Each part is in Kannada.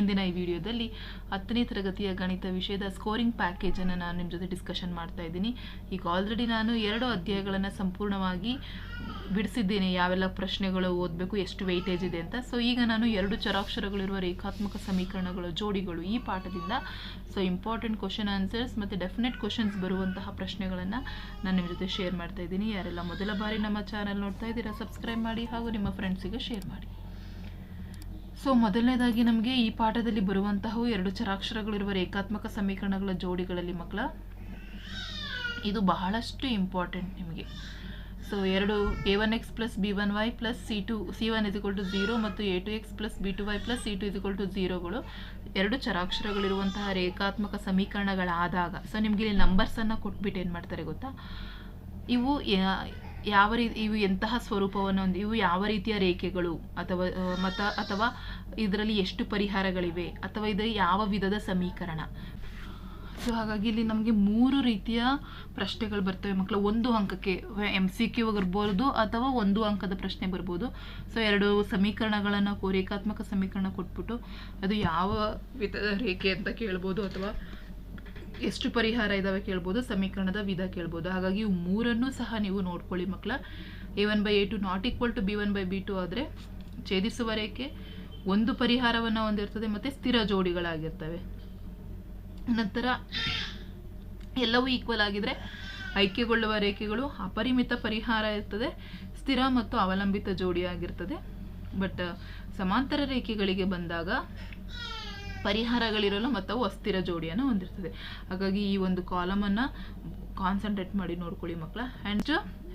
ಇಂದಿನ ಈ ವಿಡಿಯೋದಲ್ಲಿ ಹತ್ತನೇ ತರಗತಿಯ ಗಣಿತ ವಿಷಯದ ಸ್ಕೋರಿಂಗ್ ಪ್ಯಾಕೇಜನ್ನು ನಾನು ನಿಮ್ಮ ಜೊತೆ ಡಿಸ್ಕಷನ್ ಮಾಡ್ತಾ ಇದ್ದೀನಿ. ಈಗ ಆಲ್ರೆಡಿ ನಾನು ಎರಡು ಅಧ್ಯಾಯಗಳನ್ನು ಸಂಪೂರ್ಣವಾಗಿ ಬಿಡಿಸಿದ್ದೇನೆ. ಯಾವೆಲ್ಲ ಪ್ರಶ್ನೆಗಳು ಓದಬೇಕು, ಎಷ್ಟು ವೆಯ್ಟೇಜ್ ಇದೆ ಅಂತ. ಸೊ ಈಗ ನಾನು ಎರಡು ಚರಾಕ್ಷರಗಳಿರುವ ರೇಖಾತ್ಮಕ ಸಮೀಕರಣಗಳು ಜೋಡಿಗಳು ಈ ಪಾಠದಿಂದ. ಸೊ ಇಂಪಾರ್ಟೆಂಟ್ ಕ್ವಶನ್ ಆನ್ಸರ್ಸ್ ಮತ್ತು ಡೆಫಿನೆಟ್ ಕ್ವಶನ್ಸ್ ಬರುವಂತಹ ಪ್ರಶ್ನೆಗಳನ್ನು ನಾನು ನಿಮ್ಮ ಜೊತೆ ಶೇರ್ ಮಾಡ್ತಾ ಇದ್ದೀನಿ. ಯಾರೆಲ್ಲ ಮೊದಲ ಬಾರಿ ನಮ್ಮ ಚಾನಲ್ ನೋಡ್ತಾ ಇದ್ದೀರಾ ಸಬ್ಸ್ಕ್ರೈಬ್ ಮಾಡಿ ಹಾಗೂ ನಿಮ್ಮ ಫ್ರೆಂಡ್ಸಿಗೆ ಶೇರ್ ಮಾಡಿ. ಸೊ ಮೊದಲನೇದಾಗಿ ನಮಗೆ ಈ ಪಾಠದಲ್ಲಿ ಬರುವಂತಹ ಎರಡು ಚರಾಕ್ಷರಗಳಿರುವ ರೇಖಾತ್ಮಕ ಸಮೀಕರಣಗಳ ಜೋಡಿಗಳಲ್ಲಿ ಮಕ್ಕಳ. ಇದು ಬಹಳಷ್ಟು ಇಂಪಾರ್ಟೆಂಟ್ ನಿಮಗೆ. ಸೊ ಎರಡು A one X plus B one Y plus C two C one is equal to zero ಮತ್ತು A two X plus B two Y plus C two is two ಝೀರೋಗಳು ಎರಡು ಚರಾಕ್ಷರಗಳಿರುವಂತಹ ರೇಖಾತ್ಮಕ ಸಮೀಕರಣಗಳಾದಾಗ. ಸೊ ನಿಮಗೆ ಇಲ್ಲಿ ನಂಬರ್ಸನ್ನು ಕೊಟ್ಬಿಟ್ಟು ಏನು ಮಾಡ್ತಾರೆ ಗೊತ್ತಾ? ಇವು ಯಾವ ರೀತಿ ಇವು ಎಂತಹ ಸ್ವರೂಪವನ್ನು ಹೊಂದಿ, ಇವು ಯಾವ ರೀತಿಯ ರೇಖೆಗಳು ಅಥವಾ ಮತ ಅಥವಾ ಇದರಲ್ಲಿ ಎಷ್ಟು ಪರಿಹಾರಗಳಿವೆ ಅಥವಾ ಇದು ಯಾವ ವಿಧದ ಸಮೀಕರಣ? ಸೊ ಹಾಗಾಗಿ ಇಲ್ಲಿ ನಮಗೆ ಮೂರು ರೀತಿಯ ಪ್ರಶ್ನೆಗಳು ಬರ್ತವೆ ಮಕ್ಕಳು. ಒಂದು ಅಂಕಕ್ಕೆ ಎಂ ಸಿ ಕ್ಯೂ ಬರ್ಬೋದು ಅಥವಾ ಒಂದು ಅಂಕದ ಪ್ರಶ್ನೆ ಬರ್ಬೋದು. ಸೊ ಎರಡು ಸಮೀಕರಣಗಳನ್ನು ಕೋರಿಕಾತ್ಮಕ ಸಮೀಕರಣ ಕೊಟ್ಬಿಟ್ಟು ಅದು ಯಾವ ವಿಧದ ರೇಖೆ ಅಂತ ಕೇಳ್ಬೋದು ಅಥವಾ ಎಷ್ಟು ಪರಿಹಾರ ಇದಾವೆ ಕೇಳ್ಬೋದು, ಸಮೀಕರಣದ ವಿಧ ಕೇಳ್ಬೋದು. ಹಾಗಾಗಿ ಇವು ಮೂರನ್ನೂ ಸಹ ನೀವು ನೋಡ್ಕೊಳ್ಳಿ ಮಕ್ಕಳ. A one by A two not equal to B one by B two ಆದರೆ ಛೇದಿಸುವ ರೇಖೆ ಒಂದು ಪರಿಹಾರವನ್ನು ಹೊಂದಿರ್ತದೆ ಮತ್ತು ಸ್ಥಿರ ಜೋಡಿಗಳಾಗಿರ್ತವೆ. ನಂತರ ಎಲ್ಲವೂ ಈಕ್ವಲ್ ಆಗಿದ್ರೆ ಐಕ್ಯಗೊಳ್ಳುವ ರೇಖೆಗಳು ಅಪರಿಮಿತ ಪರಿಹಾರ ಇರ್ತದೆ, ಸ್ಥಿರ ಮತ್ತು ಅವಲಂಬಿತ ಜೋಡಿಯಾಗಿರ್ತದೆ ಬಟ್ ಸಮಾಂತರ ರೇಖೆಗಳಿಗೆ ಬಂದಾಗ ಪರಿಹಾರಗಳಿರಲ್ಲ ಮತ್ತು ಅಸ್ಥಿರ ಜೋಡಿಯನ್ನು ಹೊಂದಿರ್ತದೆ. ಹಾಗಾಗಿ ಈ ಒಂದು ಕಾಲಮನ್ನು ಕಾನ್ಸಂಟ್ರೇಟ್ ಮಾಡಿ ನೋಡ್ಕೊಳ್ಳಿ ಮಕ್ಕಳ ಆ್ಯಂಡ್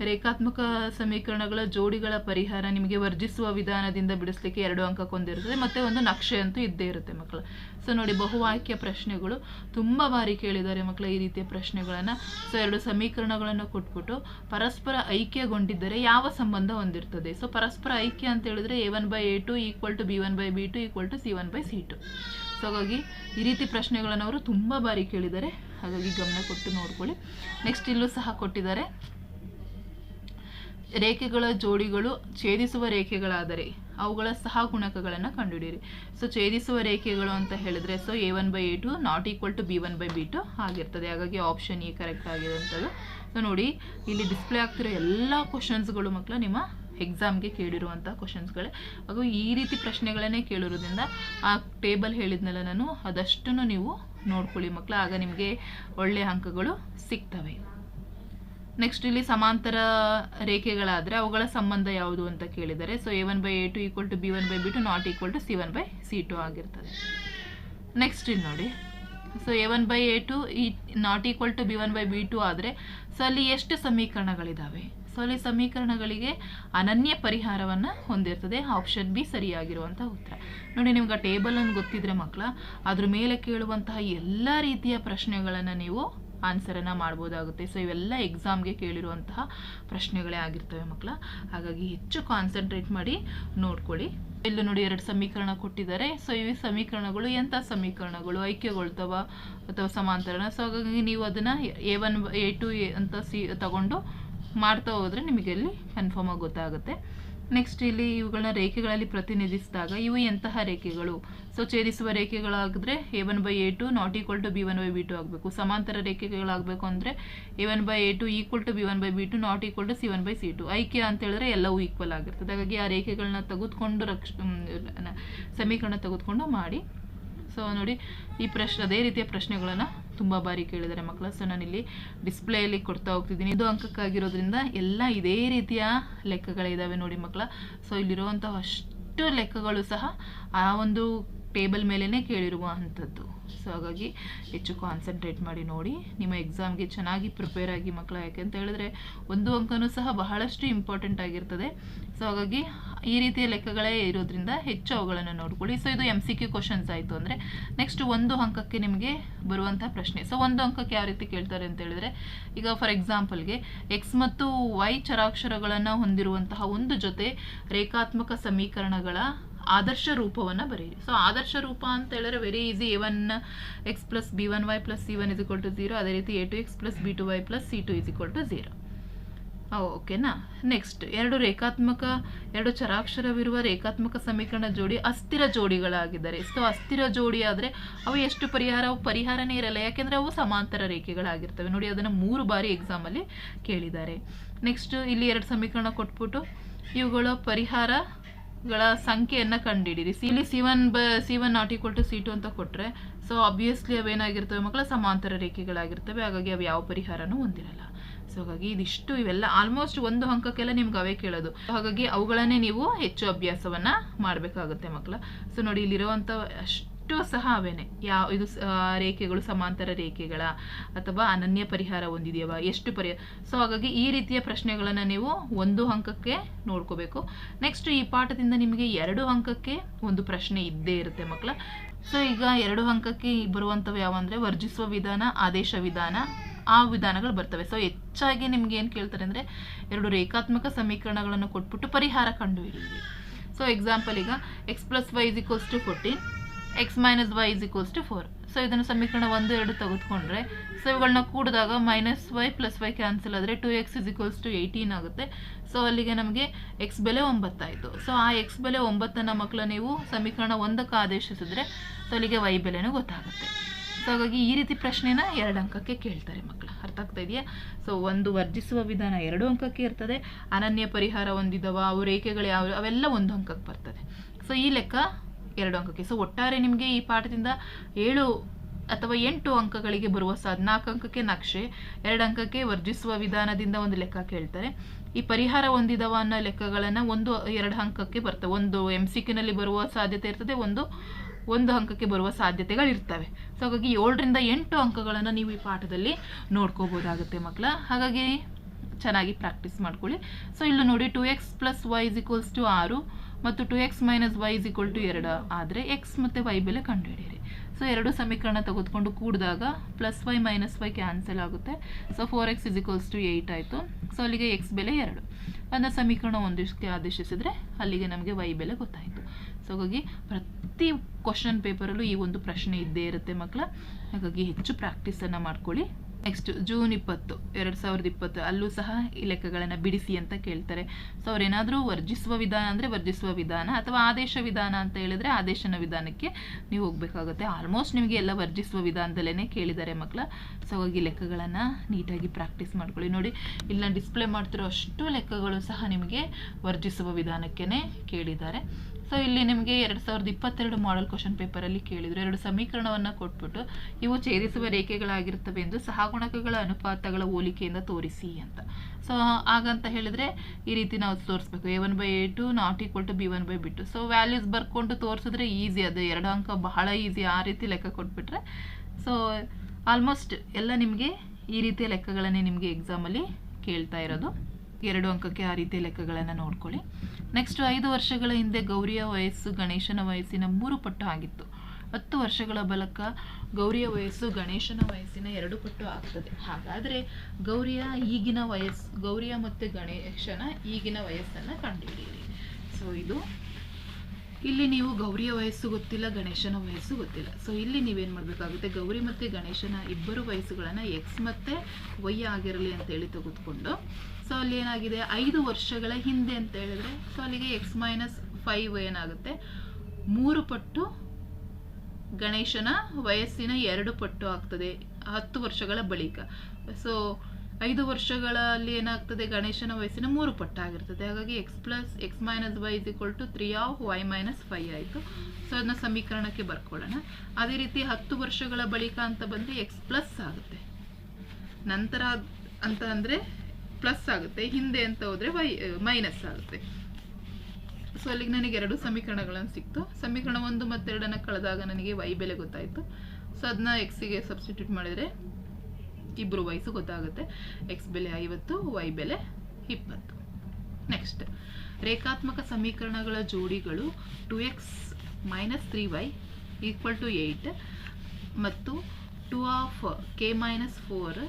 ರೇಖಾತ್ಮಕ ಸಮೀಕರಣಗಳ ಜೋಡಿಗಳ ಪರಿಹಾರ ನಿಮಗೆ ವರ್ಜಿಸುವ ವಿಧಾನದಿಂದ ಬಿಡಿಸ್ಲಿಕ್ಕೆ ಎರಡು ಅಂಕ ಮತ್ತೆ ಮತ್ತು ಒಂದು ನಕ್ಷೆ ಅಂತೂ ಇದ್ದೇ ಇರುತ್ತೆ ಮಕ್ಕಳು ಸೊ ನೋಡಿ, ಬಹುವಾಕ್ಯ ಪ್ರಶ್ನೆಗಳು. ತುಂಬ ಬಾರಿ ಕೇಳಿದ್ದಾರೆ ಮಕ್ಕಳ ಈ ರೀತಿಯ ಪ್ರಶ್ನೆಗಳನ್ನು. ಸೊ ಎರಡು ಸಮೀಕರಣಗಳನ್ನು ಕೊಟ್ಬಿಟ್ಟು ಪರಸ್ಪರ ಐಕ್ಯಗೊಂಡಿದ್ದರೆ ಯಾವ ಸಂಬಂಧ ಹೊಂದಿರ್ತದೆ? ಸೊ ಪರಸ್ಪರ ಐಕ್ಯ ಅಂತ ಹೇಳಿದ್ರೆ A one by A two equal to B one by B two equal to C one by C two so ಹಾಗಾಗಿ ಈ ರೀತಿ ಪ್ರಶ್ನೆಗಳನ್ನು ಅವರು ತುಂಬ ಬಾರಿ ಕೇಳಿದ್ದಾರೆ. ಹಾಗಾಗಿ ಗಮನ ಕೊಟ್ಟು ನೋಡ್ಕೊಳ್ಳಿ. ನೆಕ್ಸ್ಟ್ ಇಲ್ಲೂ ಸಹ ಕೊಟ್ಟಿದ್ದಾರೆ. ರೇಖೆಗಳ ಜೋಡಿಗಳು ಛೇದಿಸುವ ರೇಖೆಗಳಾದರೆ ಅವುಗಳ ಸಹ ಗುಣಕಗಳನ್ನು ಕಂಡುಹಿಡಿಯಿರಿ. ಸೊ ಛೇದಿಸುವ ರೇಖೆಗಳು ಅಂತ ಹೇಳಿದ್ರೆ so A one by A two not equal to B one by B two ಆಗಿರ್ತದೆ. ಹಾಗಾಗಿ ಆಪ್ಷನ್ ಎ ಕರೆಕ್ಟ್ ಆಗಿರೋಂಥದ್ದು ಸೊ ನೋಡಿ, ಇಲ್ಲಿ ಡಿಸ್ಪ್ಲೇ ಆಗ್ತಿರೋ ಎಲ್ಲ ಕ್ವಶನ್ಸ್ಗಳು ಮಕ್ಕಳು ನಿಮ್ಮ ಎಕ್ಸಾಮ್ಗೆ ಕೇಳಿರುವಂಥ ಕ್ವಶನ್ಸ್ಗಳೇ ಹಾಗೂ ಈ ರೀತಿ ಪ್ರಶ್ನೆಗಳನ್ನೇ ಕೇಳಿರೋದ್ರಿಂದ ಆ ಟೇಬಲ್ ಹೇಳಿದ್ನಲ್ಲ ನಾನು, ಅದಷ್ಟನ್ನು ನೀವು ನೋಡ್ಕೊಳ್ಳಿ ಮಕ್ಕಳು, ಆಗ ನಿಮಗೆ ಒಳ್ಳೆಯ ಅಂಕಗಳು ಸಿಗ್ತವೆ. ನೆಕ್ಸ್ಟ್ ಇಲ್ಲಿ ಸಮಾಂತರ ರೇಖೆಗಳಾದರೆ ಅವುಗಳ ಸಂಬಂಧ ಯಾವುದು ಅಂತ ಕೇಳಿದರೆ so A one by A two equal to B one by B two not equal to C one by C two ಆಗಿರ್ತದೆ. ನೆಕ್ಸ್ಟ್ ಇಲ್ಲಿ ನೋಡಿ so A one by A two ಈ not equal to B one by B two ಆದರೆ ಸೊ ಅಲ್ಲಿ ಎಷ್ಟು ಸಮೀಕರಣಗಳಿದ್ದಾವೆ ಸೊ ಅಲ್ಲಿ ಸಮೀಕರಣಗಳಿಗೆ ಅನನ್ಯ ಪರಿಹಾರವನ್ನು ಹೊಂದಿರ್ತದೆ. ಆಪ್ಷನ್ ಬಿ ಸರಿಯಾಗಿರುವಂಥ ಉತ್ತರ. ನೋಡಿ, ನಿಮ್ಗೆ ಆ ಟೇಬಲ್ ಅನ್ನು ಗೊತ್ತಿದ್ರೆ ಮಕ್ಕಳ ಅದ್ರ ಮೇಲೆ ಕೇಳುವಂತಹ ಎಲ್ಲ ರೀತಿಯ ಪ್ರಶ್ನೆಗಳನ್ನು ನೀವು ಆನ್ಸರನ್ನು ಮಾಡ್ಬೋದಾಗುತ್ತೆ. ಸೊ ಇವೆಲ್ಲ ಎಕ್ಸಾಮ್ಗೆ ಕೇಳಿರುವಂತಹ ಪ್ರಶ್ನೆಗಳೇ ಆಗಿರ್ತವೆ ಮಕ್ಕಳ ಹಾಗಾಗಿ ಹೆಚ್ಚು ಕಾನ್ಸಂಟ್ರೇಟ್ ಮಾಡಿ ನೋಡ್ಕೊಳ್ಳಿ. ಇಲ್ಲೂ ನೋಡಿ, ಎರಡು ಸಮೀಕರಣ ಕೊಟ್ಟಿದ್ದಾರೆ. ಸೊ ಈ ಸಮೀಕರಣಗಳು ಎಂಥ ಸಮೀಕರಣಗಳು? ಐಕ್ಯಗೊಳ್ತವ ಅಥವಾ ಸಮಾಂತರನ? ಸೊ ಹಾಗಾಗಿ ನೀವು ಅದನ್ನು A one A two A ಅಂತ ಸಿ, ತಗೊಂಡು ಮಾಡ್ತಾ ಹೋದರೆ ಕನ್ಫರ್ಮ್ ಆಗಿ ಗೊತ್ತಾಗುತ್ತೆ. ನೆಕ್ಸ್ಟ್ ಇಲ್ಲಿ ಇವುಗಳನ್ನ ರೇಖೆಗಳಲ್ಲಿ ಪ್ರತಿನಿಧಿಸಿದಾಗ ಇವು ಎಂತಹ ರೇಖೆಗಳು? ಸೊ ಛೇದಿಸುವ ರೇಖೆಗಳಾಗಿದ್ರೆ A one by A two not equal to B one by B two ಆಗಬೇಕು. ಸಮಾಂತರ ರೇಖೆಗಳಾಗಬೇಕು ಅಂದರೆ A one by A two equal to B one by B two not equal to C one by C two ಐಕ್ಯ ಅಂತ ಹೇಳಿದ್ರೆ ಎಲ್ಲವೂ ಈಕ್ವಲ್ ಆಗಿರ್ತದೆ. ಹಾಗಾಗಿ ಆ ರೇಖೆಗಳನ್ನ ತೆಗೆದುಕೊಂಡು ರಕ್ಷ ಸಮೀಕರಣ ತೆಗೆದುಕೊಂಡು ಮಾಡಿ. ಸೊ ನೋಡಿ, ಈ ಪ್ರಶ್ನೆ, ಅದೇ ರೀತಿಯ ಪ್ರಶ್ನೆಗಳನ್ನು ತುಂಬ ಬಾರಿ ಕೇಳಿದ್ದಾರೆ ಮಕ್ಕಳು. ಸೊ ನಾನಿಲ್ಲಿ ಡಿಸ್ಪ್ಲೇಯಲ್ಲಿ ಕೊಡ್ತಾ ಹೋಗ್ತಿದ್ದೀನಿ. ಇದು ಅಂಕಕ್ಕಾಗಿರೋದ್ರಿಂದ ಎಲ್ಲ ಇದೇ ರೀತಿಯ ಲೆಕ್ಕಗಳಿದ್ದಾವೆ ನೋಡಿ ಮಕ್ಕಳ. ಸೊ ಇಲ್ಲಿರುವಂಥ ಅಷ್ಟು ಲೆಕ್ಕಗಳು ಸಹ ಆ ಒಂದು ಟೇಬಲ್ ಮೇಲೇ ಕೇಳಿರುವ ಅಂಥದ್ದು ಸೊ ಹಾಗಾಗಿ ಹೆಚ್ಚು ಕಾನ್ಸಂಟ್ರೇಟ್ ಮಾಡಿ ನೋಡಿ. ನಿಮ್ಮ ಎಕ್ಸಾಮ್ಗೆ ಚೆನ್ನಾಗಿ ಪ್ರಿಪೇರ್ ಆಗಿ ಮಕ್ಕಳ. ಯಾಕೆಂತ ಹೇಳಿದ್ರೆ ಒಂದು ಅಂಕನೂ ಸಹ ಬಹಳಷ್ಟು ಇಂಪಾರ್ಟೆಂಟ್ ಆಗಿರ್ತದೆ. ಸೊ ಹಾಗಾಗಿ ಈ ರೀತಿಯ ಲೆಕ್ಕಗಳೇ ಇರೋದ್ರಿಂದ ಹೆಚ್ಚು ಅವುಗಳನ್ನು ನೋಡ್ಕೊಳ್ಳಿ. ಸೊ ಇದು ಎಂ ಸಿ ಕ್ಯೂ ಕ್ವಶನ್ಸ್ ಆಯಿತು ಅಂದರೆ ನೆಕ್ಸ್ಟ್ ಒಂದು ಅಂಕಕ್ಕೆ ನಿಮಗೆ ಬರುವಂಥ ಪ್ರಶ್ನೆ. ಸೊ ಒಂದು ಅಂಕಕ್ಕೆ ಯಾವ ರೀತಿ ಕೇಳ್ತಾರೆ ಅಂತ ಹೇಳಿದ್ರೆ, ಈಗ ಫಾರ್ ಎಕ್ಸಾಂಪಲ್ಗೆ ಎಕ್ಸ್ ಮತ್ತು ವೈ ಚರಾಕ್ಷರಗಳನ್ನು ಹೊಂದಿರುವಂತಹ ಒಂದು ಜೊತೆ ರೇಖಾತ್ಮಕ ಸಮೀಕರಣಗಳ ಆದರ್ಶ ರೂಪವನ್ನು ಬರೀರಿ ಸೊ ಆದರ್ಶ ರೂಪ ಅಂತ ಹೇಳಿದ್ರೆ very easy A one X plus B one Y plus C one is equal to zero ಅದೇ ರೀತಿ A two X plus B two Y plus C two is equal to zero ಓಕೆನಾ? ನೆಕ್ಸ್ಟ್ ಎರಡು ರೇಖಾತ್ಮಕ, ಎರಡು ಚರಾಕ್ಷರವಿರುವ ರೇಖಾತ್ಮಕ ಸಮೀಕರಣ ಜೋಡಿ ಅಸ್ಥಿರ ಜೋಡಿಗಳಾಗಿದ್ದಾರೆ, ಸೊ ಅಸ್ಥಿರ ಜೋಡಿ ಆದರೆ ಅವು ಎಷ್ಟು ಪರಿಹಾರ? ಅವು ಪರಿಹಾರನೇ ಇರಲ್ಲ, ಯಾಕೆಂದರೆ ಅವು ಸಮಾಂತರ ರೇಖೆಗಳಾಗಿರ್ತವೆ. ನೋಡಿ, ಅದನ್ನು ಮೂರು ಬಾರಿ ಎಕ್ಸಾಮಲ್ಲಿ ಕೇಳಿದ್ದಾರೆ. ನೆಕ್ಸ್ಟ್ ಇಲ್ಲಿ ಎರಡು ಸಮೀಕರಣ ಕೊಟ್ಬಿಟ್ಟು, ಇವುಗಳ ಪರಿಹಾರಗಳ ಸಂಖ್ಯೆಯನ್ನು ಕಂಡುಹಿಡಿರಿ ಸಿ, ಇಲ್ಲಿ ಸಿ ಒನ್ ಬ, C one not equal to C two ಅಂತ ಕೊಟ್ಟರೆ ಸೊ ಅಬ್ವಿಯಸ್ಲಿ ಅವೇನಾಗಿರ್ತವೆ ಮಕ್ಕಳ? ಸಮಾಂತರ ರೇಖೆಗಳಾಗಿರ್ತವೆ. ಹಾಗಾಗಿ ಅವು ಯಾವ ಪರಿಹಾರನೂ ಹೊಂದಿರಲ್ಲ. ಸೊ ಹಾಗಾಗಿ ಇದಿಷ್ಟು ಇವೆಲ್ಲ ಆಲ್ಮೋಸ್ಟ್ ಒಂದು ಅಂಕಕ್ಕೆಲ್ಲ ನಿಮ್ಗೆ ಅವೇ ಕೇಳೋದು. ಹಾಗಾಗಿ ಅವುಗಳನ್ನೇ ನೀವು ಹೆಚ್ಚು ಅಭ್ಯಾಸವನ್ನ ಮಾಡಬೇಕಾಗುತ್ತೆ ಮಕ್ಕಳ. ಸೊ ನೋಡಿ ಇಲ್ಲಿರುವಂಥ ಅಷ್ಟು ಸಹ ಅವೇನೆ. ಯಾವ ಇದು ರೇಖೆಗಳು ಸಮಾಂತರ ರೇಖೆಗಳ ಅಥವಾ ಅನನ್ಯ ಪರಿಹಾರ ಹೊಂದಿದೆಯವ? ಎಷ್ಟು ಪರಿಹಾರ ಸೊ ಹಾಗಾಗಿ ಈ ರೀತಿಯ ಪ್ರಶ್ನೆಗಳನ್ನು ನೀವು ಒಂದು ಅಂಕಕ್ಕೆ ನೋಡ್ಕೋಬೇಕು. ನೆಕ್ಸ್ಟ್ ಈ ಪಾಠದಿಂದ ನಿಮಗೆ ಎರಡು ಅಂಕಕ್ಕೆ ಒಂದು ಪ್ರಶ್ನೆ ಇದ್ದೇ ಇರುತ್ತೆ ಮಕ್ಕಳ. ಸೊ ಈಗ ಎರಡು ಅಂಕಕ್ಕೆ ಬರುವಂಥವು ಯಾವಂದ್ರೆ ವರ್ಜಿಸುವ ವಿಧಾನ, ಆದೇಶ ವಿಧಾನ. ಆ ವಿಧಾನಗಳು ಬರ್ತವೆ. ಸೊ ಹೆಚ್ಚಾಗಿ ನಿಮ್ಗೆ ಏನು ಕೇಳ್ತಾರೆ ಅಂದರೆ ಎರಡು ರೇಖಾತ್ಮಕ ಸಮೀಕರಣಗಳನ್ನು ಕೊಟ್ಬಿಟ್ಟು ಪರಿಹಾರ ಕಂಡುಹಿಡಿಯಿರಿ. ಸೊ ಎಕ್ಸಾಂಪಲ್ ಈಗ X plus Y is equals to fourteen X minus Y is equals to four so ಇದನ್ನು ಸಮೀಕರಣ ಒಂದು, ಎರಡು ತೆಗೆದುಕೊಂಡ್ರೆ ಸೊ ಇವುಗಳನ್ನ ಕೂಡಿದಾಗ minus Y plus Y cancel ಆದರೆ two X is equals to eighteen ಆಗುತ್ತೆ. ಸೊ ಅಲ್ಲಿಗೆ ನಮಗೆ ಎಕ್ಸ್ ಬೆಲೆ ಒಂಬತ್ತಾಯಿತು. ಸೊ ಆ ಎಕ್ಸ್ ಬೆಲೆ ಒಂಬತ್ತನ್ನು ಮಕ್ಕಳು ನೀವು ಸಮೀಕರಣ ಒಂದಕ್ಕೆ ಆದೇಶಿಸಿದ್ರೆ ಸೊ ಅಲ್ಲಿಗೆ ವೈ ಬೆಲೆನೂ ಗೊತ್ತಾಗುತ್ತೆ. ಸೊ ಹಾಗಾಗಿ ಈ ರೀತಿ ಪ್ರಶ್ನೆನ ಎರಡು ಅಂಕಕ್ಕೆ ಕೇಳ್ತಾರೆ ಮಕ್ಕಳು ಅರ್ಥ ಆಗ್ತಾ ಇದೆಯಾ? ಸೊ ಒಂದು ವರ್ಜಿಸುವ ವಿಧಾನ ಎರಡು ಅಂಕಕ್ಕೆ ಇರ್ತದೆ, ಅನನ್ಯ ಪರಿಹಾರ ಹೊಂದಿದವ, ಅವು ರೇಖೆಗಳು ಯಾವ ಅವೆಲ್ಲ ಒಂದು ಅಂಕಕ್ಕೆ ಬರ್ತದೆ. ಸೊ ಈ ಲೆಕ್ಕ ಎರಡು ಅಂಕಕ್ಕೆ. ಸೊ ಒಟ್ಟಾರೆ ನಿಮಗೆ ಈ ಪಾಠದಿಂದ ಏಳು ಅಥವಾ ಎಂಟು ಅಂಕಗಳಿಗೆ ಬರುವ ಸಾಧ್ಯ ನಾಲ್ಕು ಅಂಕಕ್ಕೆ ನಕ್ಷೆ, ಎರಡು ಅಂಕಕ್ಕೆ ವರ್ಜಿಸುವ ವಿಧಾನದಿಂದ ಒಂದು ಲೆಕ್ಕ ಕೇಳ್ತಾರೆ. ಈ ಪರಿಹಾರ ಹೊಂದಿದವ ಅನ್ನೋ ಲೆಕ್ಕಗಳನ್ನು ಒಂದು, ಎರಡು ಅಂಕಕ್ಕೆ ಬರ್ತವೆ. ಒಂದು ಎಂ ಸಿ ಕ್ಯೂನಲ್ಲಿ ಬರುವ ಸಾಧ್ಯತೆ ಇರ್ತದೆ, ಒಂದು ಒಂದು ಅಂಕಕ್ಕೆ ಬರುವ ಸಾಧ್ಯತೆಗಳಿರ್ತವೆ. ಸೊ ಹಾಗಾಗಿ ಏಳರಿಂದ ಎಂಟು ಅಂಕಗಳನ್ನು ನೀವು ಈ ಪಾಠದಲ್ಲಿ ನೋಡ್ಕೋಬೋದಾಗುತ್ತೆ ಮಕ್ಕಳ. ಹಾಗಾಗಿ ಚೆನ್ನಾಗಿ ಪ್ರಾಕ್ಟೀಸ್ ಮಾಡ್ಕೊಳ್ಳಿ. ಸೊ ಇಲ್ಲಿ ನೋಡಿ two X plus Y is equals to ಆರು ಮತ್ತು two X minus Y is equal to ಎರಡು ಆದರೆ ಎಕ್ಸ್ ಮತ್ತು ವೈ ಬೆಲೆ ಕಂಡುಹಿಡಿಯಿರಿ. ಸೊ ಎರಡು ಸಮೀಕರಣ ತೆಗೆದುಕೊಂಡು ಕೂಡಿದಾಗ plus Y minus Y cancel ಆಗುತ್ತೆ. So four X is equals to eight ಆಯಿತು. ಸೊ ಅಲ್ಲಿಗೆ ಎಕ್ಸ್ ಬೆಲೆ ಎರಡು. ಅದನ್ನ ಸಮೀಕರಣ ಒಂದಿಷ್ಟಕ್ಕೆ ಆದೇಶಿಸಿದ್ರೆ ಅಲ್ಲಿಗೆ ನಮಗೆ ವೈ ಬೆಲೆ ಗೊತ್ತಾಯಿತು. ಸೊ ಹಾಗಾಗಿ ಪ್ರತಿ ಕ್ವಶನ್ ಪೇಪರಲ್ಲೂ ಈ ಒಂದು ಪ್ರಶ್ನೆ ಇದ್ದೇ ಇರುತ್ತೆ ಮಕ್ಕಳ ಹಾಗಾಗಿ ಹೆಚ್ಚು ಪ್ರಾಕ್ಟೀಸನ್ನು ಮಾಡ್ಕೊಳ್ಳಿ. ನೆಕ್ಸ್ಟ್ ಜೂನ್ ಇಪ್ಪತ್ತು, ಎರಡು ಸಾವಿರದ ಇಪ್ಪತ್ತು, ಅಲ್ಲೂ ಸಹ ಈ ಲೆಕ್ಕಗಳನ್ನು ಬಿಡಿಸಿ ಅಂತ ಕೇಳ್ತಾರೆ. ಸೊ ಅವರೇನಾದರೂ ವರ್ಜಿಸುವ ವಿಧಾನ ಅಂದರೆ ವರ್ಜಿಸುವ ವಿಧಾನ ಅಥವಾ ಆದೇಶ ವಿಧಾನ ಅಂತ ಹೇಳಿದ್ರೆ ಆದೇಶನ ವಿಧಾನಕ್ಕೆ ನೀವು ಹೋಗಬೇಕಾಗುತ್ತೆ. ಆಲ್ಮೋಸ್ಟ್ ನಿಮಗೆ ಎಲ್ಲ ವರ್ಜಿಸುವ ವಿಧಾನದಲ್ಲೇ ಕೇಳಿದ್ದಾರೆ ಮಕ್ಕಳ ಸೊ ಹಾಗಾಗಿ ಲೆಕ್ಕಗಳನ್ನು ನೀಟಾಗಿ ಪ್ರಾಕ್ಟೀಸ್ ಮಾಡ್ಕೊಳ್ಳಿ. ನೋಡಿ ಇಲ್ಲಿ ನಾನು ಡಿಸ್ಪ್ಲೇ ಮಾಡ್ತಿರೋ ಅಷ್ಟು ಲೆಕ್ಕಗಳು ಸಹ ನಿಮಗೆ ವರ್ಜಿಸುವ ವಿಧಾನಕ್ಕೇ ಕೇಳಿದ್ದಾರೆ. ಸೊ ಇಲ್ಲಿ ನಿಮಗೆ ಎರಡು ಸಾವಿರದ ಇಪ್ಪತ್ತೆರಡು ಮಾಡಲ್ ಕ್ವಶನ್ ಪೇಪರಲ್ಲಿ ಕೇಳಿದ್ರು. ಎರಡು ಸಮೀಕರಣವನ್ನು ಕೊಟ್ಬಿಟ್ಟು, ಇವು ಛೇದಿಸುವ ರೇಖೆಗಳಾಗಿರ್ತವೆ ಎಂದು ಸಹಗುಣಕಗಳ ಅನುಪಾತಗಳ ಹೋಲಿಕೆಯಿಂದ ತೋರಿಸಿ ಅಂತ. ಸೊ ಹಾಗಂತ ಹೇಳಿದ್ರೆ, ಈ ರೀತಿ ನಾವು ತೋರಿಸ್ಬೇಕು. A one by A two not equal to B one by B two so ಬರ್ಕೊಂಡು ತೋರಿಸಿದ್ರೆ ಈಸಿ ಅದು ಎರಡು ಅಂಕ ಬಹಳ ಈಸಿ ಆ ರೀತಿ ಲೆಕ್ಕ ಕೊಟ್ಬಿಟ್ರೆ ಸೊ ಆಲ್ಮೋಸ್ಟ್ ಎಲ್ಲ ನಿಮಗೆ ಈ ರೀತಿಯ ಲೆಕ್ಕಗಳನ್ನೇ ನಿಮಗೆ ಎಕ್ಸಾಮಲ್ಲಿ ಕೇಳ್ತಾ ಇರೋದು. ಎರಡು ಅಂಕಕ್ಕೆ ಆ ರೀತಿಯ ಲೆಕ್ಕಗಳನ್ನು ನೋಡ್ಕೊಳ್ಳಿ. ನೆಕ್ಸ್ಟ್ ಐದು ವರ್ಷಗಳ ಹಿಂದೆ ಗೌರಿಯ ವಯಸ್ಸು ಗಣೇಶನ ವಯಸ್ಸಿನ ಮೂರು ಪಟ್ಟು ಆಗಿತ್ತು. ಹತ್ತು ವರ್ಷಗಳ ಬಳಿಕ ಗೌರಿಯ ವಯಸ್ಸು ಗಣೇಶನ ವಯಸ್ಸಿನ ಎರಡು ಪಟ್ಟು ಆಗ್ತದೆ. ಹಾಗಾದರೆ ಗೌರಿಯ ಈಗಿನ ವಯಸ್ಸು, ಗೌರಿಯ ಮತ್ತು ಗಣೇಶನ ಈಗಿನ ವಯಸ್ಸನ್ನು ಕಂಡುಹಿಡಿಯಿರಿ. ಸೊ ಇದು ಇಲ್ಲಿ ನೀವು ಗೌರಿಯ ವಯಸ್ಸು ಗೊತ್ತಿಲ್ಲ, ಗಣೇಶನ ವಯಸ್ಸು ಗೊತ್ತಿಲ್ಲ. ಸೊ ಇಲ್ಲಿ ನೀವೇನು ಮಾಡಬೇಕಾಗುತ್ತೆ? ಗೌರಿ ಮತ್ತು ಗಣೇಶನ ಇಬ್ಬರು ವಯಸ್ಸುಗಳನ್ನು ಎಕ್ಸ್ ಮತ್ತು ವೈ ಆಗಿರಲಿ ಅಂತೇಳಿ ತೆಗೆದುಕೊಂಡು ಸೊ ಅಲ್ಲಿ ಏನಾಗಿದೆ? ಐದು ವರ್ಷಗಳ ಹಿಂದೆ ಅಂತ ಹೇಳಿದ್ರೆ ಸೊ ಅಲ್ಲಿಗೆ ಎಕ್ಸ್ ಮೈನಸ್ ಫೈವ್ ಏನಾಗುತ್ತೆ? ಮೂರು ಪಟ್ಟು ಗಣೇಶನ ವಯಸ್ಸಿನ ಎರಡು ಪಟ್ಟು ಆಗ್ತದೆ. ಹತ್ತು ವರ್ಷಗಳ ಬಳಿಕ. ಸೊ ಐದು ವರ್ಷಗಳಲ್ಲಿ ಏನಾಗ್ತದೆ? ಗಣೇಶನ ವಯಸ್ಸಿನ ಮೂರು ಪಟ್ಟು ಆಗಿರ್ತದೆ. ಹಾಗಾಗಿ X plus X minus Y is equal to three of Y minus five ಆಯಿತು. ಸೊ ಅದನ್ನ ಸಮೀಕರಣಕ್ಕೆ ಬರ್ಕೊಳ್ಳೋಣ. ಅದೇ ರೀತಿ ಹತ್ತು ವರ್ಷಗಳ ಬಳಿಕ ಅಂತ ಬಂದರೆ ಎಕ್ಸ್ ಪ್ಲಸ್ ಆಗುತ್ತೆ. ನಂತರ ಅಂತ ಅಂದರೆ ಪ್ಲಸ್ ಆಗುತ್ತೆ, ಹಿಂದೆ ಅಂತ ಹೋದರೆ ವೈ ಮೈನಸ್ ಆಗುತ್ತೆ. ಸೊ ಅಲ್ಲಿಗೆ ನನಗೆ ಎರಡು ಸಮೀಕರಣಗಳನ್ನು ಸಿಕ್ತು. ಸಮೀಕರಣ ಒಂದು ಮತ್ತು ಎರಡನ್ನು ಕಳೆದಾಗ ನನಗೆ ವೈ ಬೆಲೆ ಗೊತ್ತಾಯಿತು. ಸೊ ಅದನ್ನ ಎಕ್ಸಿಗೆ ಸಬ್ಸ್ಟಿಟ್ಯೂಟ್ ಮಾಡಿದರೆ ಇಬ್ಬರು ವಯಸ್ಸು ಗೊತ್ತಾಗುತ್ತೆ. ಎಕ್ಸ್ ಬೆಲೆ ಐವತ್ತು ವೈ ಬೆಲೆ ಇಪ್ಪತ್ತು. ನೆಕ್ಸ್ಟ್ ರೇಖಾತ್ಮಕ ಸಮೀಕರಣಗಳ ಜೋಡಿಗಳು two X minus three Y equal to eight ಮತ್ತು two of K minus four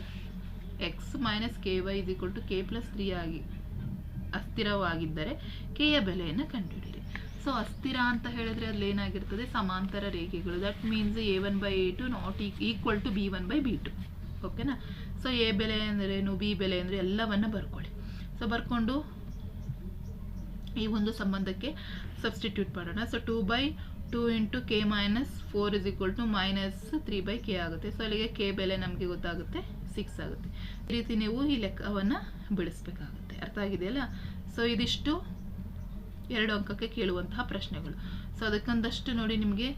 X minus K Y is equal to K plus three ಆಗಿ ಅಸ್ಥಿರವಾಗಿದ್ದರೆ ಕೆಯ ಬೆಲೆಯನ್ನು ಕಂಡುಹಿಡಿಯಿರಿ. ಸೊ ಅಸ್ಥಿರ ಅಂತ ಹೇಳಿದ್ರೆ ಅಲ್ಲಿ ಏನಾಗಿರ್ತದೆ ಸಮಾಂತರ ರೇಖೆಗಳು. That means A one by A two not equal to B one by B two ಓಕೆನಾ ಸೊ ಎ ಬೆಲೆ ಅಂದ್ರೇನು ಬಿ ಬೆಲೆ ಅಂದರೆ ಎಲ್ಲವನ್ನ ಬರ್ಕೊಳ್ಳಿ. ಸೊ ಬರ್ಕೊಂಡು ಈ ಒಂದು ಸಂಬಂಧಕ್ಕೆ ಸಬ್ಸ್ಟಿಟ್ಯೂಟ್ ಮಾಡೋಣ. So two by two into K minus four is equal to minus three by K ಆಗುತ್ತೆ. ಸೊ ಅಲ್ಲಿಗೆ ಕೆ ಬೆಲೆ ನಮಗೆ ಗೊತ್ತಾಗುತ್ತೆ. ಸಿಕ್ಸ್ ಆಗುತ್ತೆ ಈ ರೀತಿ ನೀವು ಈ ಲೆಕ್ಕವನ್ನು ಬಿಡಿಸ್ಬೇಕಾಗುತ್ತೆ. ಅರ್ಥ ಆಗಿದೆಯಲ್ಲ ಸೊ ಇದಿಷ್ಟು ಎರಡು ಅಂಕಕ್ಕೆ ಕೇಳುವಂತಹ ಪ್ರಶ್ನೆಗಳು. ಸೊ ಅದಕ್ಕೊಂದಷ್ಟು ನೋಡಿ ನಿಮಗೆ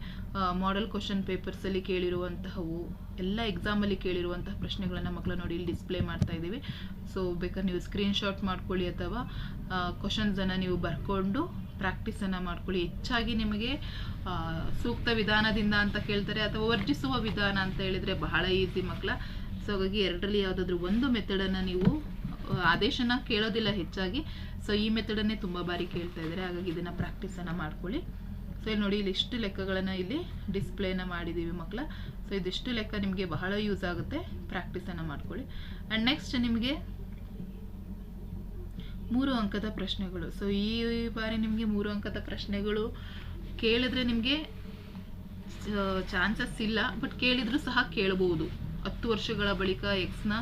ಮಾಡೆಲ್ ಕ್ವಶನ್ ಪೇಪರ್ಸಲ್ಲಿ ಕೇಳಿರುವಂತಹವು, ಎಲ್ಲ ಎಕ್ಸಾಮಲ್ಲಿ ಕೇಳಿರುವಂತಹ ಪ್ರಶ್ನೆಗಳನ್ನು ಮಕ್ಕಳು ನೋಡಿ ಇಲ್ಲಿ ಡಿಸ್ಪ್ಲೇ ಮಾಡ್ತಾ ಇದ್ದೀವಿ. ಸೊ ಬೇಕಾದ್ರೆ ನೀವು ಸ್ಕ್ರೀನ್ಶಾಟ್ ಮಾಡ್ಕೊಳ್ಳಿ ಅಥವಾ ಕ್ವಶನ್ಸನ್ನು ನೀವು ಬರ್ಕೊಂಡು ಪ್ರಾಕ್ಟೀಸನ್ನು ಮಾಡ್ಕೊಳ್ಳಿ. ಹೆಚ್ಚಾಗಿ ನಿಮಗೆ ಸೂಕ್ತ ವಿಧಾನದಿಂದ ಅಂತ ಕೇಳ್ತಾರೆ ಅಥವಾ ವರ್ಜಿಸುವ ವಿಧಾನ ಅಂತ ಹೇಳಿದರೆ ಬಹಳ ಈಸಿ ಮಕ್ಕಳ. ಸೊ ಹಾಗಾಗಿ ಎರಡರಲ್ಲಿ ಯಾವುದಾದ್ರೂ ಒಂದು ಮೆಥಡನ್ನು ನೀವು ಆದೇಶನ ಕೇಳೋದಿಲ್ಲ ಹೆಚ್ಚಾಗಿ. ಸೊ ಈ ಮೆಥಡನ್ನೇ ತುಂಬ ಬಾರಿ ಕೇಳ್ತಾ ಇದ್ದಾರೆ. ಹಾಗಾಗಿ ಇದನ್ನು ಪ್ರಾಕ್ಟೀಸನ್ನು ಮಾಡ್ಕೊಳ್ಳಿ. ಸೊ ಇಲ್ಲಿ ನೋಡಿ ಇಲ್ಲಿ ಇಷ್ಟು ಲೆಕ್ಕಗಳನ್ನು ಇಲ್ಲಿ ಡಿಸ್ಪ್ಲೇನ ಮಾಡಿದ್ದೀವಿ ಮಕ್ಕಳ. ಸೊ ಇದಿಷ್ಟು ಲೆಕ್ಕ ನಿಮಗೆ ಬಹಳ ಯೂಸ್ ಆಗುತ್ತೆ. ಪ್ರಾಕ್ಟೀಸನ್ನು ಮಾಡ್ಕೊಳ್ಳಿ. ಆ್ಯಂಡ್ ನೆಕ್ಸ್ಟ್ ನಿಮಗೆ ಮೂರು ಅಂಕದ ಪ್ರಶ್ನೆಗಳು. ಸೊ ಈ ಬಾರಿ ನಿಮಗೆ ಮೂರು ಅಂಕದ ಪ್ರಶ್ನೆಗಳು ಕೇಳಿದ್ರೆ ನಿಮಗೆ ಚಾನ್ಸಸ್ ಇಲ್ಲ. ಬಟ್ ಕೇಳಿದರೂ ಸಹ ಕೇಳಬಹುದು ಹತ್ತು ವರ್ಷಗಳ ಬಳಿಕ ಎಕ್ಸ್ನ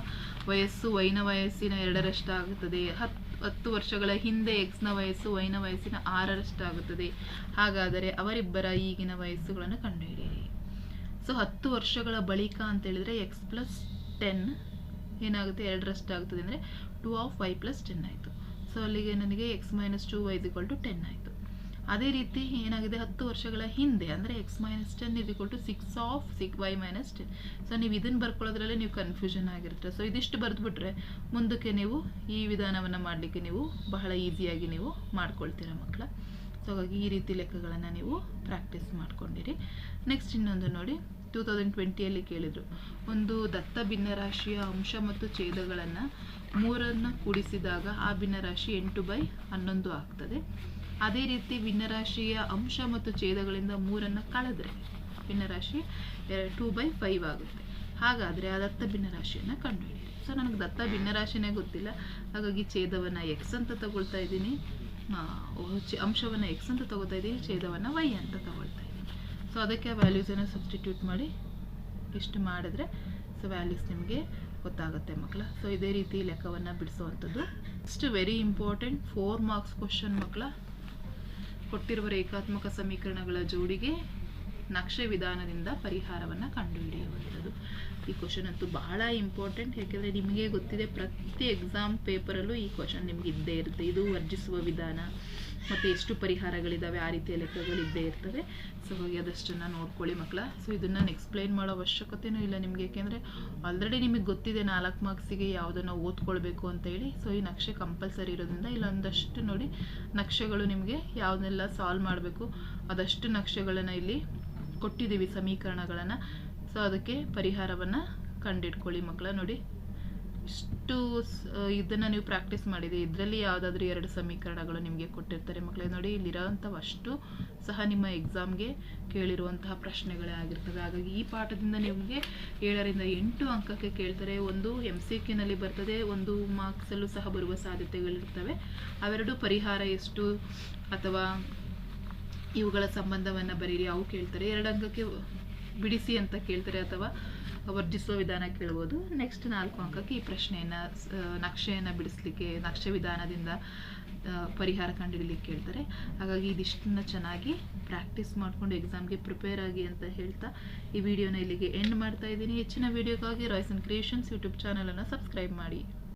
ವಯಸ್ಸು ವೈನ ವಯಸ್ಸಿನ ಎರಡರಷ್ಟಾಗುತ್ತದೆ. ಹತ್ತು ಹತ್ತು ವರ್ಷಗಳ ಹಿಂದೆ ಎಕ್ಸ್ನ ವಯಸ್ಸು ವೈನ ವಯಸ್ಸಿನ ಆರರಷ್ಟಾಗುತ್ತದೆ. ಹಾಗಾದರೆ ಅವರಿಬ್ಬರ ಈಗಿನ ವಯಸ್ಸುಗಳನ್ನು ಕಂಡುಹಿಡಿಯಿರಿ. ಸೊ, ಹತ್ತು ವರ್ಷಗಳ ಬಳಿಕ ಅಂತ ಹೇಳಿದ್ರೆ ಎಕ್ಸ್ ಪ್ಲಸ್ ಟೆನ್ ಏನಾಗುತ್ತೆ? ಎರಡರಷ್ಟಾಗುತ್ತದೆ ಅಂದರೆ two of Y plus ten ಆಯಿತು. ಸೊ, ಅಲ್ಲಿಗೆ ನನಗೆ X minus two Y equal to ten ಆಯಿತು. ಅದೇ ರೀತಿ ಏನಾಗಿದೆ? ಹತ್ತು ವರ್ಷಗಳ ಹಿಂದೆ, ಅಂದರೆ X minus ten equal to six of six Y minus ten so ನೀವು ಇದನ್ನು ಬರ್ಕೊಳ್ಳೋದ್ರಲ್ಲೇ ನೀವು ಕನ್ಫ್ಯೂಷನ್ ಆಗಿರುತ್ತೆ. ಸೊ ಇದಿಷ್ಟು ಬರೆದ್ಬಿಟ್ರೆ ಮುಂದಕ್ಕೆ ನೀವು ಈ ವಿಧಾನವನ್ನು ಮಾಡಲಿಕ್ಕೆ ನೀವು ಬಹಳ ಈಸಿಯಾಗಿ ನೀವು ಮಾಡ್ಕೊಳ್ತೀರ ಮಕ್ಕಳ? ಸೊ ಹಾಗಾಗಿ ಈ ರೀತಿ ಲೆಕ್ಕಗಳನ್ನು ನೀವು ಪ್ರಾಕ್ಟೀಸ್ ಮಾಡ್ಕೊಂಡಿರಿ. ನೆಕ್ಸ್ಟ್ ಇನ್ನೊಂದು ನೋಡಿ ಟೂ ತೌಸಂಡ್ ಟ್ವೆಂಟಿಯಲ್ಲಿ ಕೇಳಿದರು. ಒಂದು ದತ್ತ ಭಿನ್ನರಾಶಿಯ ಅಂಶ ಮತ್ತು ಛೇದಗಳನ್ನು ಮೂರನ್ನು ಕೂಡಿಸಿದಾಗ ಆ ಭಿನ್ನರಾಶಿ ಎಂಟು ಬೈ ಹನ್ನೊಂದು ಆಗ್ತದೆ. ಅದೇ ರೀತಿ ಭಿನ್ನರಾಶಿಯ ಅಂಶ ಮತ್ತು ಛೇದಗಳಿಂದ ಮೂರನ್ನು ಕಳೆದ್ರೆ ಭಿನ್ನರಾಶಿ ಟೂ ಬೈ ಫೈವ್ ಆಗುತ್ತೆ. ಹಾಗಾದರೆ ಆ ದತ್ತ ಭಿನ್ನರಾಶಿಯನ್ನು ಕಂಡುಹಿಡಿಯಿರಿ. ಸೊ ನನಗೆ ದತ್ತ ಭಿನ್ನರಾಶಿನೇ ಗೊತ್ತಿಲ್ಲ. ಹಾಗಾಗಿ ಛೇದವನ್ನು ಎಕ್ಸ್ ಅಂತ ತಗೊಳ್ತಾ ಇದ್ದೀನಿ. ಅಂಶವನ್ನು ಎಕ್ಸ್ ಅಂತ ತಗೋತಾ ಇದ್ದೀನಿ. ಛೇದವನ್ನು ವೈ ಅಂತ ತಗೊಳ್ತಾ ಇದ್ದೀನಿ. ಸೊ ಅದಕ್ಕೆ ಆ ವ್ಯಾಲ್ಯೂಸನ್ನು ಸಬ್ಸ್ಟಿಟ್ಯೂಟ್ ಮಾಡಿ ಇಷ್ಟು ಮಾಡಿದ್ರೆ ಸೊ ವ್ಯಾಲ್ಯೂಸ್ ನಿಮಗೆ ಗೊತ್ತಾಗುತ್ತೆ ಮಕ್ಕಳ. ಸೊ ಇದೇ ರೀತಿ ಲೆಕ್ಕವನ್ನು ಬಿಡಿಸುವಂಥದ್ದು. Next very important four marks question ಮಕ್ಕಳ. ಕೊಟ್ಟಿರುವ ರೇಖಾತ್ಮಕ ಸಮೀಕರಣಗಳ ಜೋಡಿಗೆ ನಕ್ಷೆ ವಿಧಾನದಿಂದ ಪರಿಹಾರವನ್ನು ಕಂಡುಹಿಡಿಯುವಂಥದ್ದು ಈ ಕ್ವಶನ್ ಅಂತೂ ಬಹಳ ಇಂಪಾರ್ಟೆಂಟ್ ಯಾಕೆಂದರೆ ನಿಮಗೆ ಗೊತ್ತಿದೆ ಪ್ರತಿ ಎಕ್ಸಾಮ್ ಪೇಪರಲ್ಲೂ ಈ ಕ್ವಶನ್ ನಿಮ್ಗೆ ಇದ್ದೇ ಇರುತ್ತೆ. ಇದು ವರ್ಜಿಸುವ ವಿಧಾನ. ಮತ್ತು ಎಷ್ಟು ಪರಿಹಾರಗಳಿದ್ದಾವೆ ಆ ರೀತಿಯ ಲೆಕ್ಕಗಳು ಇದ್ದೇ ಇರ್ತವೆ. ಸೊ ಹೋಗಿ ಅದಷ್ಟನ್ನು ನೋಡ್ಕೊಳ್ಳಿ ಮಕ್ಕಳ ಸೊ ಇದನ್ನು ಎಕ್ಸ್ಪ್ಲೈನ್ ಮಾಡೋ ಅವಶ್ಯಕತೆಯೂ ಇಲ್ಲ ನಿಮಗೆ. ಯಾಕೆಂದರೆ ಆಲ್ರೆಡಿ ನಿಮಗೆ ಗೊತ್ತಿದೆ ನಾಲ್ಕು ಮಾರ್ಕ್ಸಿಗೆ ಯಾವುದನ್ನು ಓದ್ಕೊಳ್ಬೇಕು ಅಂತ ಹೇಳಿ. ಸೊ ಈ ನಕ್ಷೆ ಕಂಪಲ್ಸರಿ ಇರೋದ್ರಿಂದ ಇಲ್ಲೊಂದಷ್ಟು ನೋಡಿ ನಕ್ಷೆಗಳು ನಿಮಗೆ ಯಾವುದನ್ನೆಲ್ಲ ಸಾಲ್ವ್ ಮಾಡಬೇಕು. ಅದಷ್ಟು ನಕ್ಷೆಗಳನ್ನು ಇಲ್ಲಿ ಕೊಟ್ಟಿದ್ದೀವಿ ಸಮೀಕರಣಗಳನ್ನು. ಸೊ ಅದಕ್ಕೆ ಪರಿಹಾರವನ್ನು ಕಂಡಿಡ್ಕೊಳ್ಳಿ ಮಕ್ಕಳ ನೋಡಿ. ಇಷ್ಟು ಇದನ್ನು ನೀವು ಪ್ರಾಕ್ಟೀಸ್ ಮಾಡಿದೆ ಇದರಲ್ಲಿ ಯಾವುದಾದ್ರೂ ಎರಡು ಸಮೀಕರಣಗಳು ನಿಮಗೆ ಕೊಟ್ಟಿರ್ತಾರೆ ಮಕ್ಕಳೇ ನೋಡಿ ಇಲ್ಲಿರೋವಂಥವು ಅಷ್ಟು ಸಹ ನಿಮ್ಮ ಎಕ್ಸಾಮ್ಗೆ ಕೇಳಿರುವಂತಹ ಪ್ರಶ್ನೆಗಳೇ ಆಗಿರ್ತವೆ ಹಾಗಾಗಿ ಈ ಪಾಠದಿಂದ ನಿಮಗೆ ಏಳರಿಂದ ಎಂಟು ಅಂಕಕ್ಕೆ ಕೇಳ್ತಾರೆ. ಒಂದು ಎಂ ಸಿ ಕ್ಯೂನಲ್ಲಿ ಬರ್ತದೆ. ಒಂದು ಮಾರ್ಕ್ಸಲ್ಲೂ ಸಹ ಬರುವ ಸಾಧ್ಯತೆಗಳಿರ್ತವೆ. ಅವೆರಡು ಪರಿಹಾರ ಎಷ್ಟು? ಅಥವಾ ಇವುಗಳ ಸಂಬಂಧವನ್ನು ಬರೀರಿ. ಅವು ಕೇಳ್ತಾರೆ. ಎರಡು ಅಂಕಕ್ಕೆ ಬಿಡಿಸಿ ಅಂತ ಕೇಳ್ತಾರೆ ಅಥವಾ ವರ್ಜಿಸೋ ವಿಧಾನ ಕೇಳ್ಬೋದು. ನೆಕ್ಸ್ಟ್ ನಾಲ್ಕು ಅಂಕಕ್ಕೆ ಈ ಪ್ರಶ್ನೆಯನ್ನು ನಕ್ಷೆಯನ್ನು ಬಿಡಿಸ್ಲಿಕ್ಕೆ, ನಕ್ಷೆ ವಿಧಾನದಿಂದ ಪರಿಹಾರ ಕಂಡುಹಿಡಲಿಕ್ಕೆ ಕೇಳ್ತಾರೆ. ಹಾಗಾಗಿ ಇದಿಷ್ಟನ್ನ ಚೆನ್ನಾಗಿ ಪ್ರಾಕ್ಟೀಸ್ ಮಾಡಿಕೊಂಡು ಎಕ್ಸಾಮ್ಗೆ ಪ್ರಿಪೇರ್ ಆಗಿ ಅಂತ ಹೇಳ್ತಾ ಈ ವಿಡಿಯೋನ ಇಲ್ಲಿಗೆ ಎಂಡ್ ಮಾಡ್ತಾ ಇದ್ದೀನಿ. ಹೆಚ್ಚಿನ ವಿಡಿಯೋಗಾಗಿ ರಾಯ್ಸನ್ ಕ್ರಿಯೇಷನ್ಸ್ ಯೂಟ್ಯೂಬ್ ಚಾನಲನ್ನು ಸಬ್ಸ್ಕ್ರೈಬ್ ಮಾಡಿ.